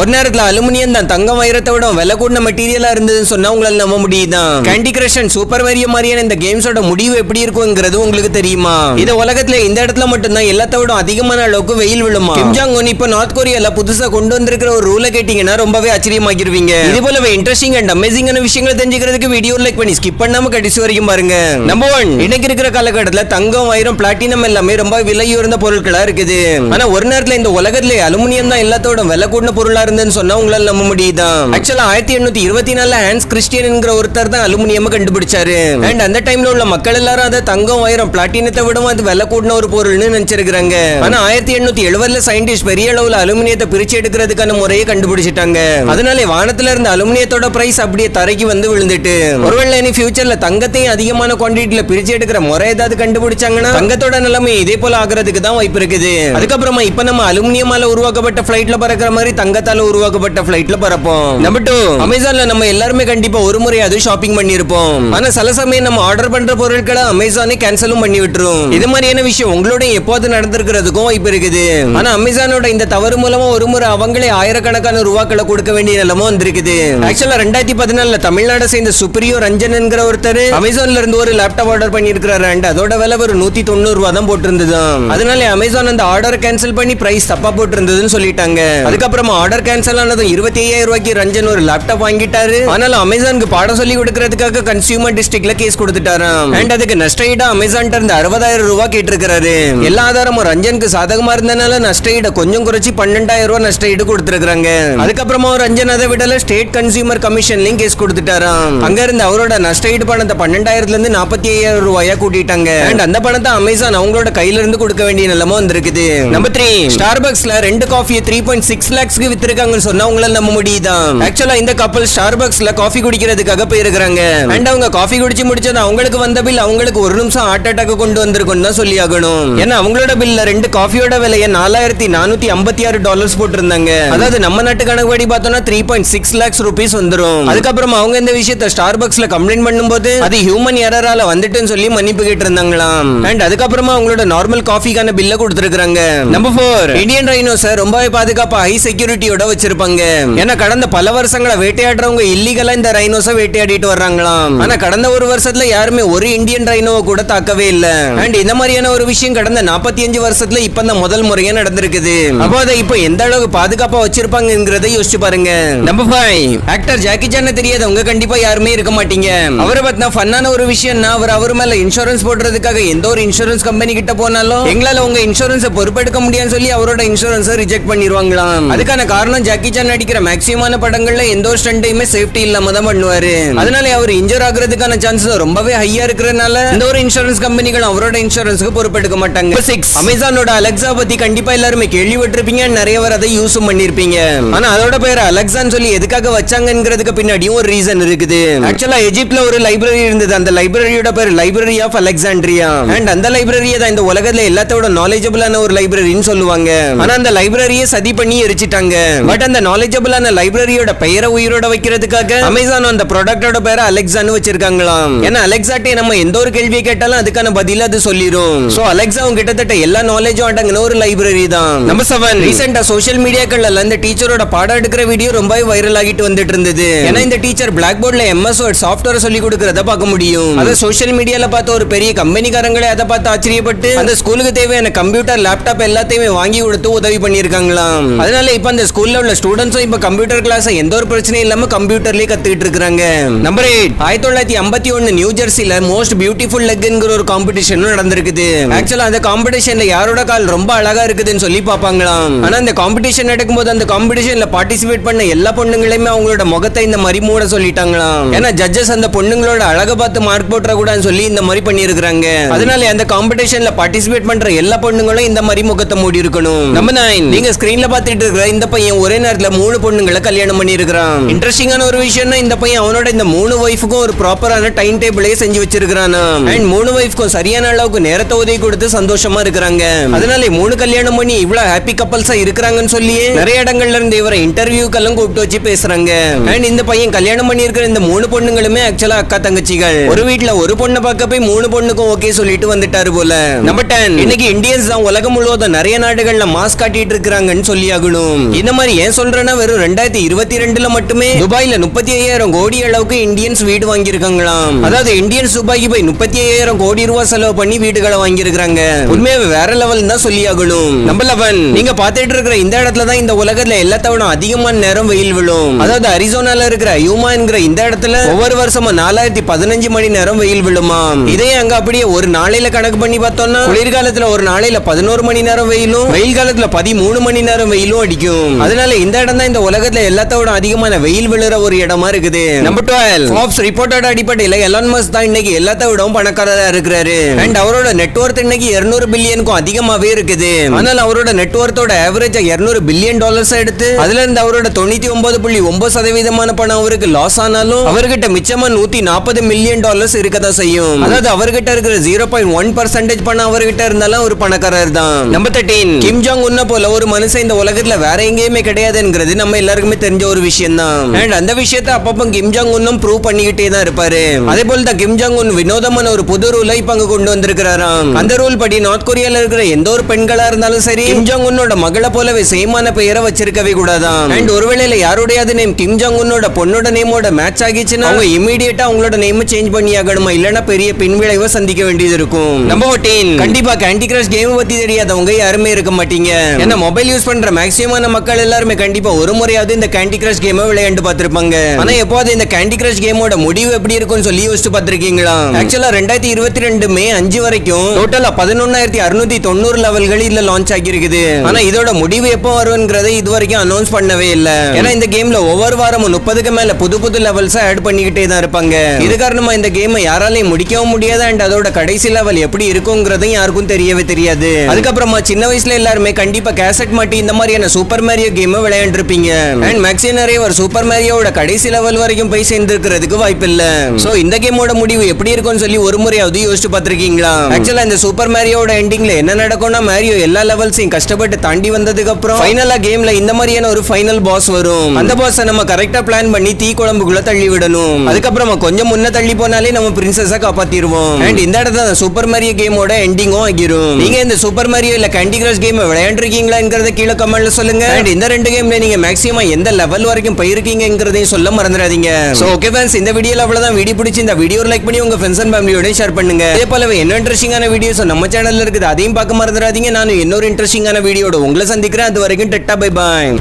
ஒரு நேரத்துல அலுமினியம் தான். தங்கம் வைரத்தை விட விலை கூடின மெட்டீரியலா இருந்ததுன்னு சொன்னா உங்களால நம்ப முடியுதான் Candy Crush and Super Mario மாதிரியான இந்த கேம்ஸோட முடிவு எப்படி இருக்குங்கிறது உங்களுக்கு தெரியுமா? இந்த உலகத்துல இந்த இடத்துல மட்டும்தான் எல்லாத்த விட அதிகமான அளவுக்கு வெயில் விழுமா? கிம்ஜாங் ஒன் இப்ப நார்த் கொரியால புதுசா கொண்டு வந்திருக்கிற ஒரு ரூலை கேட்டீங்கன்னா ரொம்பவே ஆச்சரியமாக்கிருவீங்க இது போலவே இன்ட்ரெஸ்டிங் அண்ட் அமேசிங்கான விஷயங்களை தெரிஞ்சுக்கிறதுக்கு வீடியோ லைக் பண்ணி ஸ்கிப் பண்ணாம கடைசி வரைக்கும் பாருங்க. நம்பர் ஒன் இன்னைக்கு இருக்கிற காலகட்டத்துல தங்கம் வைரம் பிளாட்டினம் எல்லாமே ரொம்ப விலை உயர்ந்த பொருட்களா இருக்குது. ஆனா ஒரு நேரத்துல இந்த உலகத்துல அலுமினியம் தான் எல்லாத்தோட விலை கூடின பொருளா இருந்ததுன்னு சொன்னா உங்களால நம்ப முடியுதா? ஆக்சுவலா ஆயிரத்தி எண்ணூத்தி இருபத்தி நாலுல ஹான்ஸ் கிறிஸ்டியன் என்கிற ஒருத்தர் தான் அலுமினியம் கண்டுபிடிச்சாரு. அண்ட் அந்த டைம்ல உள்ள மக்கள் எல்லாரும் அதை தங்கம் வைரம் பிளாட்டினத்தை விடவும் அது விலை கூடின ஒரு பொருள்னு நினைச்சிருக்காங்க ஆனா ஆயிரத்தி எண்ணூத்தி எழுபதுல சயின்டிஸ்ட் பெரிய அளவுல அலுமினியத்தை பிரிச்சு எடுக்கிறதுக்கான முறையை கண்டுபிடிச்சிட்டாங்க. அதனால வானத்துல இருந்த அலுமினியத்தோட பிரைஸ் அப்படியே தரைக்கு வந்து விழுந்துட்டு. ஒருவேளை இனி ஃபியூச்சர்ல தங்கத்தையும் அதிகமான குவான்டிட்டில பிரிச்சு எடுக்கிற முறை ஏதாவது கண்டுபிடிச்சாங்கன்னா தங்கத்தோட நிலைமை இதே போல ஆகுறதுக்கு தான் வாய்ப்பு இருக்குது. அதுக்கப்புறமா இப்ப நம்ம அலுமினியமால உருவாக்கப்பட்ட பிளைட்ல பறக்கிற மாதிரி தங்கத்தால உருவாக்கப்பட்ட பிளைட்ல பறப்போம். நம்பர் டூ அமேசான்ல நம்ம எல்லாருமே கண்டிப்பா ஒரு முறையாவது ஷாப்பிங் பண்ணிருப்போம் ஆனா சில சமயம் நம்ம ஆர்டர் பண்ற பொருட்களை அமேசானே கேன்சலும் பண்ணி விட்டுரும். இது மாதிரியான விஷயம் உங்களோட எப்போது நடந்திருக்கிறதுக்கும் வாய்ப்பு இருக்குது. ஆனா அமேசானோட இந்த தவறு மூலமா ஒரு முறை அவங்களே ஆயிரக்கணக்கான ரூபாக்களை கொடுக்க வேண்டிய நிலமும் வந்திருக்குது. ஆக்சுவலா ரெண்டாயிரத்தி பதினாலுல தமிழ்நாடு சேர்ந்த சுப்ரியோ ரஞ்சன் என்கிற ஒருத்தர் அமேசான்ல இருந்து ஒரு லேப்டாப் ஆர்டர் பண்ணிருக்கிறாரு அண்ட் அதோட விலை ஒரு நூத்தி தொண்ணூறு ரூபா தான் போட்டிருந்தது. அதனால அமேசான் அந்த ஆர்டர் கேன்சல் பண்ணி பிரைஸ் தப்பா போட்டிருந்ததுன்னு சொல்லிட்டாங்க. அதுக்கப்புறமா ஆர்டர் கேன்சல் ஆனதும் இருபத்தி ஐயாயிரம் ரூபாய்க்கு ரஞ்சன் ஒரு லேப்டாப் வாங்கிட்டாரு. ஆனாலும் அமேசானுக்கு பாடம் சொல்லி கொடுக்கறதுக்காக கன்சியூமர் டிஸ்ட்ரிக்ட்ல கேஸ் கொடுத்துட்டாராம். அண்ட் அதுக்கு நஷ்டஈடா அமேசான் இருந்து அறுபதாயிரம் ரூபாய் கேட்டிருக்காரு எல்லா ஆதாரமும் ரஞ்சனுக்கு சாதகமா இருந்தனால நஷ்டஈட கொஞ்சம் குறைச்சி பன்னெண்டாயிரம் ரூபாய் நஷ்டஈடு கொடுத்துருக்காங்க அதுக்கப்புறமா ரஞ்சன் அதை விடல ஸ்டேட் கன்சியூமர் கமிஷன்லயும் கேஸ் கொடுத்துட்டாராம். அங்க இருந்து அவரோட நஷ்டஈடு பணத்தை பன்னெண்டாயிரத்துல இருந்து நாற்பத்தி ஐயாயிரம் ரூபாயா கூட்டிட்டாங்க. அண்ட் அந்த பணத்தை அமேசான் அவங்களோட கையில இருந்து கொடுக்க வேண்டிய நிலைமை வந்திருக்குது. நம்பர் த்ரீ ஸ்டார்பக்ஸ்ல ரெண்டு காஃபியை த்ரீ பாயிண்ட் சிக்ஸ் லேக்ஸ்க்கு இருக்காங்கன்னு சொன்னா உங்களால நம்ப முடியுதான். ஆக்சுவலா இந்த கப்பல் ஸ்டார்பக்ஸ்ல காஃபி குடிக்கிறதுக்காக போயிருக்காங்க அண்ட் அவங்க காஃபி குடிச்சு முடிச்சது அவங்களுக்கு வந்த பில் அவங்களுக்கு ஒரு நிமிஷம் ஹார்ட் அட்டாக் கொண்டு வந்திருக்கும் தான் சொல்லி ஆகணும் ஏன்னா அவங்களோட பில்ல ரெண்டு காஃபியோட விலையை நாலாயிரத்தி நானூத்தி ஐம்பத்தி ஆறு டாலர்ஸ் போட்டிருந்தாங்க. அதாவது நம்ம நாட்டு கணக்கு படி பார்த்தோம்னா three point six lakhs rupees வந்துரும். அதுக்கப்புறம் அவங்க இந்த விஷயத்த ஸ்டார்பக்ஸ்ல கம்ப்ளைண்ட் பண்ணும்போது அது ஹியூமன் எரரால வந்துட்டுன்னு சொல்லி மன்னிப்பு கேட்டு இருந்தாங்களாம் அண்ட் அதுக்கப்புறமா அவங்களோட நார்மல் காஃபிக்கான பில்ல கொடுத்துருக்காங்க நம்பர் ஃபோர் இந்தியன் ரைனோஸ ரொம்பவே பாதுகாப்பா ஹை செக்யூரிட்டியோட வச்சிருப்பாங்க. ஏன்னா கடந்த பல வருஷங்களா வேட்டையாடுறவங்க இல்லீகலா இந்த ரைனோஸ வேட்டையாடிட்டு வர்றாங்களாம். ஆனா கடந்த ஒரு வருஷத்துல யாருமே ஒரு இந்தியன் ரைனோவை கூட தாக்கவே இல்ல. அண்ட் இந்த மாதிரியான ஒரு விஷயம் கடந்த 45 அஞ்சு வருஷத்துல இப்ப தான் முதல் முறையா நடந்திருக்குது. அப்போ அதை இப்ப எந்த அளவுக்கு பாதுகாப்பா வச்சிருப்பாங்கிறத யோசிச்சு பாருங்க. Number five actor Jackie Chan தெரியாதவங்க கண்டிப்பா யாருமே இருக்க மாட்டீங்க. அவரை பத்தின ஃபன்னான ஒரு விஷயம்னா அவர் அவர் மேல இன்சூரன்ஸ் போடுறதுக்காக எந்த ஒரு இன்சூரன்ஸ் கம்பெனி கிட்ட போனாலும் எங்களால உங்க இன்சூரன்ஸ் பொறுப்பெடுக்க முடியாதுன்னு சொல்லி அவரோட இன்சூரன்ஸ் ரிஜெக்ட் பண்ணிடுவாங்களாம். அதுக்கான காரணம் ஜாக்கி சான் நடிக்கிற மேக்ஸிமான படங்கள்ல எந்த ஒரு ஸ்டண்டையுமே சேஃப்டி இல்லாம தான் பண்ணுவாரு. அதனால அவர் இன்ஜூர் ஆகுறதுக்கான சான்சஸ் ரொம்பவே ஹையா இருக்கிறதுனால இந்த ஒரு இன்சூரன்ஸ் கம்பெனிகள் அவரோட இன்சூரன்ஸ்க்கு பொறுப்பெடுக்க மாட்டாங்க. சிக்ஸ் அமேசானோட அலெக்சா பத்தி கண்டிப்பா எல்லாருமே கேள்விப்பட்டிருப்பீங்க. நிறைய பேர் அதை யூஸும் பண்ணிருப்பீங்க. ஆனா அதோட பேர் அலெக்சான்னு சொல்லி எதுக்காக வச்சாங்கிறதுக்கு பின்னாடியும் ஒரு ரீசன் இருக்குது. ஆக்சுவலா எஜிப்ட்ல ஒரு லைப்ரரி இருந்தது. அந்த லைப்ரரியோட பேர் லைப்ரரி ஆஃப் அலெக்சாண்ட்ரியா அண்ட் அந்த லைப்ரரியை தான் இந்த உலகத்துல எல்லாத்தோட நாலேஜபிளான ஒரு லைப்ரரின்னு சொல்லுவாங்க. ஆனா அந்த லைப்ரரியை சதி பண்ணி எரிச்சிட்டாங்க. பட் அந்த நாலேஜபிளான லைப்ரரியோட பெயரை உயிரோட வைக்கிறதுக்காக அமேசான் அந்த ப்ராடக்டோட பேரை அலெக்சான்னு வச்சிருக்காங்களாம். ஏன்னா அலெக்சாட்டே நம்ம எந்த ஒரு கேள்வியை கேட்டாலும் அதுக்கான பதில அது சொல்லிரும். சோ அலெக்சாவும் கிட்டத்தட்ட எல்லா நாலேஜும் அடங்கின ஒரு லைப்ரரி தான். நம்பர் செவன் ரீசெண்டா சோஷியல் மீடியாக்கள்ல அந்த டீச்சரோட பாடம் எடுக்கிற வீடியோ ரொம்பவே வைரல் ஆகிட்டு வந்துட்டு இருந்தது. ஏன்னா இந்த டீச்சர் பிளாக் போர்ட்ல எம்எஸ் வேர்ட் சாஃப்ட்வேர் சொல்லி கொடுக்கறத பார்க்க முடியும். அதை சோஷியல் மீடியால பார்த்த ஒரு பெரிய கம்பெனிக்காரங்களே அதை பார்த்து ஆச்சரியப்பட்டு அந்த ஸ்கூலுக்கு தேவையான கம்ப்யூட்டர் லேப்டாப் எல்லாத்தையுமே வாங்கி கொடுத்து உதவி பண்ணிருக்காங்களாம் அதனால இப்ப அந்த ஸ்கூல்ல உள்ள ஸ்டூடெண்ட்ஸும் இப்ப கம்ப்யூட்டர் கிளாஸ் எந்த ஒரு பிரச்சனையும் இல்லாம கம்ப்யூட்டர்லயே கத்துக்கிட்டு இருக்காங்க நம்பர் எயிட் ஆயிரத்தி தொள்ளாயிரத்தி ஐம்பத்தி ஒன்னு நியூ ஜெர்சில மோஸ்ட் பியூட்டிஃபுல் லெக்ங்கிற ஒரு காம்படிஷனும் நடந்திருக்குது. ஆக்சுவலா அந்த காம்படிஷன்ல யாரோட கால் ரொம்ப அழகா இருக்குதுன்னு சொல்லி பாப்பாங்களாம் ஆனா அந்த காம்படிஷன் நடக்கும்போது அந்த காம்படிஷன்ல பார்ட்டிசிபேட் பண்ண எல்லா பொண்ணுங்களையுமே அவங்களோட முகத்தை இந்த மாதிரி மூட சொல்லிட்டாங்களாம். ஏன்னா ஜட்ஜஸ் அந்த பொண்ணுங்களோட அழக பார்த்து மார்க் போட்டுற கூடாதுன்னு சொல்லி இந்த மாதிரி பண்ணிருக்காங்க அதனால அந்த காம்படிஷன்ல பார்ட்டிசிபேட் பண்ற எல்லா பொண்ணுங்களும் இந்த மாதிரி முகத்தை மூடி இருக்கணும் நம்ம நைன் நீங்க ஸ்கிரீன்ல பாத்துட்டு இருக்கிற இந்த பையன் ஒரே நேரத்துல மூணு பொண்ணுங்களை கல்யாணம் பண்ணி இருக்கிறான் இன்ட்ரெஸ்டிங்கான ஒரு விஷயம்னா இந்த பையன் அவனோட இந்த மூணு ஒய்ஃபுக்கும் ஒரு ப்ராப்பரான டைம் டேபிளே செஞ்சு வச்சிருக்கிறான்? அண்ட் மூணு ஒய்ஃப்க்கும் சரியான அளவுக்கு நேரத்தை உதவி கொடுத்து சந்தோஷமா இருக்கிறாங்க. அதனால மூணு கல்யாணம் பண்ணி இவ்வளவு ஹாப்பி கப்பல்ஸா இருக்கிறாங்கன்னு சொல்லி நிறைய இடங்கள்ல இருந்து இவரை இன்டர்வியூக்கெல்லாம் கூப்பிட்டு வச்சு பேசுறாங்க. அண்ட் இந்த பையன் கல்யாணம் பண்ணி இருக்கிற இந்த மூணு பொண்ணுங்களுமே ஆக்சுவலா அக்கா தங்கச்சிகள். ஒரு வீட்டுல ஒரு பொண்ணை பார்க்க போய் மூணு பொண்ணுக்கும் ஓகே சொல்லிட்டு வந்துட்டாரு போல. நம்பர் டென் இன்னைக்கு இந்தியன்ஸ் தான் உலகம் முழுவதும் நிறைய நாடுகள்ல மாஸ்க் காட்டிட்டு இருக்காங்கன்னு சொல்லி ஆகணும். இந்த மாதிரி ஏன் சொல்றேன்னா வெறும் ரெண்டாயிரத்தி இருபத்தி ரெண்டுல மட்டுமே துபாயில முப்பத்தி ஐயாயிரம் கோடி அளவுக்கு இந்தியன்ஸ் வீடு வாங்கியிருக்காங்களாம். அதாவது இந்தியன்ஸ் துபாய்க்கு போய் முப்பத்தி ஐயாயிரம் கோடி ரூபாய் செலவு பண்ணி வீடுகளை வாங்கியிருக்காங்க உண்மையாவே வேற லெவல் தான் சொல்லி ஆகணும். நம்ம லெவன் நீங்க பாத்துட்டு இருக்கிற இந்த இடத்துல தான் இந்த உலகத்துல எல்லாத்தோட அதிகமான நேரம் வெயில் விழும். அதாவது அரிசோனால இருக்கிற யூமா என்கிற இந்த இடத்துல ஒவ்வொரு வருஷமும் நாலாயிரத்தி பதினஞ்சு மணி நேரம் வெயில் விழுமாம். இதே அங்க அப்படியே ஒரு நாளையில கணக்கு பண்ணி பார்த்தோம்னா குளிர்காலத்துல ஒரு நாளையில பதினோரு மணி நேரம் வெயிலும் வெயில் காலத்துல பதிமூணு மணி நேரம் வெயிலும் அடிக்கும். அதனால இந்த இடம் தான் இந்த உலகத்துல எல்லாத்தோட அதிகமான வெயில் விழுற ஒரு இடமா இருக்குது. நம்பர் டுவெல் ஃபாப்ஸ் ரிப்போர்ட்டோட அடிப்படையில எலான் மஸ்க் தான் இன்னைக்கு எல்லாத்த விடவும் பணக்காரரா இருக்கிறாரு. அண்ட் அவரோட நெட்வொர்த் இன்னைக்கு 200 பில்லியனுக்கும் அதிகமாவே இருக்குது. ஆனால் அவரோட நெட்வொர்த்தோட ஆவரேஜ் 200 பில்லியன் டாலர்ஸ் எடுத்து அதுல இருந்து அவரோட தொண்ணூத்தி ஒன்பது புள்ளி ஒன்பது சதவீதமான பணம் அவருக்கு லாஸ் ஆனாலும் அவர்கிட்ட மிச்சமா நூத்தி நாற்பது மில்லியன் டாலர்ஸ் இருக்கதான் செய்யும். அதாவது அவர்கிட்ட இருக்கிற ஜீரோ பாயிண்ட் ஒன் பர்சன்டேஜ் பணம் அவர்கிட்ட இருந்தாலும் ஒரு பணக்காரர் தான் நம்பர் தேர்ட்டீன் கிம் ஜாங் உன்ன போல ஒரு மனுஷன் இந்த உலகத்துல வேற எங்கேயுமே கிடையாதுங்கிறது நம்ம எல்லாருக்குமே தெரிஞ்ச ஒரு விஷயம் தான் அண்ட் அந்த விஷயத்தை அப்பப்போ கிம் ஜாங் உன்னும் ப்ரூவ் பண்ணிக்கிட்டே தான் இருப்பாரு. அதே போல தான் கிம் ஜாங் உன் வினோதமான ஒரு புது ரூலை இப்ப அங்க கொண்டு வந்திருக்கிறாராம். அந்த ரூல் படி நார்த் கொரியால இருக்கிற எந்த ஒரு பெண்களா இருந்தாலும் சரி கிம் ஜாங் உன்னோட மகளை போலவே சேமான பெயரை வச்சிருக்கவே கூடாதாம் அண்ட் ஒருவேளை யாருடையாவது நேம் கிம் ஜாங் உன்னோட பொண்ணோட நேமோட மேட்ச் ஆகிச்சுன்னா அவங்க இமீடியட்டா அவங்களோட நேம் சேஞ்ச் பண்ணி ஆகணுமா? இல்லனா பெரிய பின்விளைவை சந்திக்க வேண்டியது இருக்கும். நம்பர் 14 கண்டிப்பா கேண்டி கிரஷ் கேம் பத்தி தெரியாதவங்க யாருமே இருக்க மாட்டீங்க. ஏன்னா மொபைல் யூஸ் பண்ற மேக்ஸிமமான மக்கள் எல்லாருமே கண்டிப்பா ஒரு முறையாவது இந்த கேண்டி கிரஷ் கேமை விளையாண்டு பார்த்திருப்பாங்க. ஆனா எப்போது இந்த கேண்டி கிரஷ் கேமோட முடிவு எப்படி இருக்கும்னு சொல்லி யோசிச்சு பார்த்திருக்கீங்களா? ஆக்சுவலா ரெண்டாயிரத்தி இருபத்தி ரெண்டு மே அஞ்சு வரைக்கும் டோட்டலா பதினொன்னாயிரத்தி அறுநூத்தி தொண்ணூறு லெவல்கள் இதுல லான்ச் ஆகியிருக்குது. ஆனா இதோட முடிவு எப்போ வரும்ங்கிறதை இது வரைக்கும் அனௌன்ஸ் பண்ணவே இல்ல. ஏன்னா இந்த கேம்ல ஒவ்வொரு வாரமும் முப்பதுக்கு மேல புது புது லெவல்ஸ் ஆட் பண்ணிக்கிட்டே தான் இருப்பாங்க. இது காரணமா இந்த கேமை யாராலையும் முடிக்கவும் முடியாது அண்ட் அதோட கடைசி லெவல் எப்படி இருக்குங்கிறதும் யாருக்கும் தெரியவே தெரியாது. அதுக்கப்புறமா சின்ன வயசுல எல்லாருமே கண்டிப்பா கேசட் மாட்டி இந்த மாதிரியான சூப்பர் மேரியோ கேம் விளையாண்டுருப்பீங்க. அண்ட் மேக்ஸிமம் ஒரு சூப்பர் மேரியோட கடைசி லெவல் வரைக்கும் போய் சேர்ந்துருக்கிறதுக்கு வாய்ப்பு இல்ல. சோ இந்த கேமோட முடிவு எப்படி இருக்கும்னு சொல்லி ஒரு முறையாவது யோசிச்சு பார்த்திருக்கீங்களா? ஆக்சுவலா இந்த சூப்பர் மேரியோட எண்டிங்ல என்ன நடக்கும்னா மேரியோ எல்லா லெவல்ஸையும் கஷ்டப்பட்டு தாண்டி வந்ததுக்கு அப்புறம் ஃபைனலா கேம்ல இந்த மாதிரியான ஒரு ஃபைனல் பாஸ் வரும். அந்த பாஸ் நம்ம கரெக்டா பிளான் பண்ணி தீ குழம்புக்குள்ள தள்ளி விடணும். அதுக்கப்புறமா கொஞ்சம் முன்ன தள்ளி போனாலே நம்ம பிரின்சஸ காப்பாத்திடுவோம். அண்ட் இந்த இடத்துல சூப்பர் மேரியோ கேமோட எண்டிங்கும் ஆகிரும். நீங்க இந்த சூப்பர் மேரியோ இல்ல கேண்டி கிரஷ் கேம் விளையாண்டுருக்கீங்களாங்கிறத கீழே கமெண்ட்ல சொல்லுங்க. அண்ட் இந்த ரெண்டு கேம்ல நீங்க மேக்ஸிமம் எந்த லெவல் வரைக்கும் போயிருக்கீங்கிறதையும் சொல்ல மறந்துடாதீங்க. சோ ஓகே ஃபேன்ஸ் இந்த வீடியோல அவ்வளவுதான். வீடியோ பிடிச்சி இந்த வீடியோ லைக் பண்ணி உங்க ஃப்ரெண்ட்ஸ் அண்ட் ஃபேமிலியோட ஷேர் பண்ணுங்க. அதே போலவே என்ன இன்ட்ரெஸ்டிங்கான வீடியோஸ் நம்ம சேனல்ல இருக்குது. அதையும் பார்க்க மறந்துடாதீங்க. நான் இன்னொரு இன்ட்ரெஸ்டிங்கான வீடியோட உங்களை சந்திக்கிறேன். அது வரைக்கும் டெட்டா பை பாய்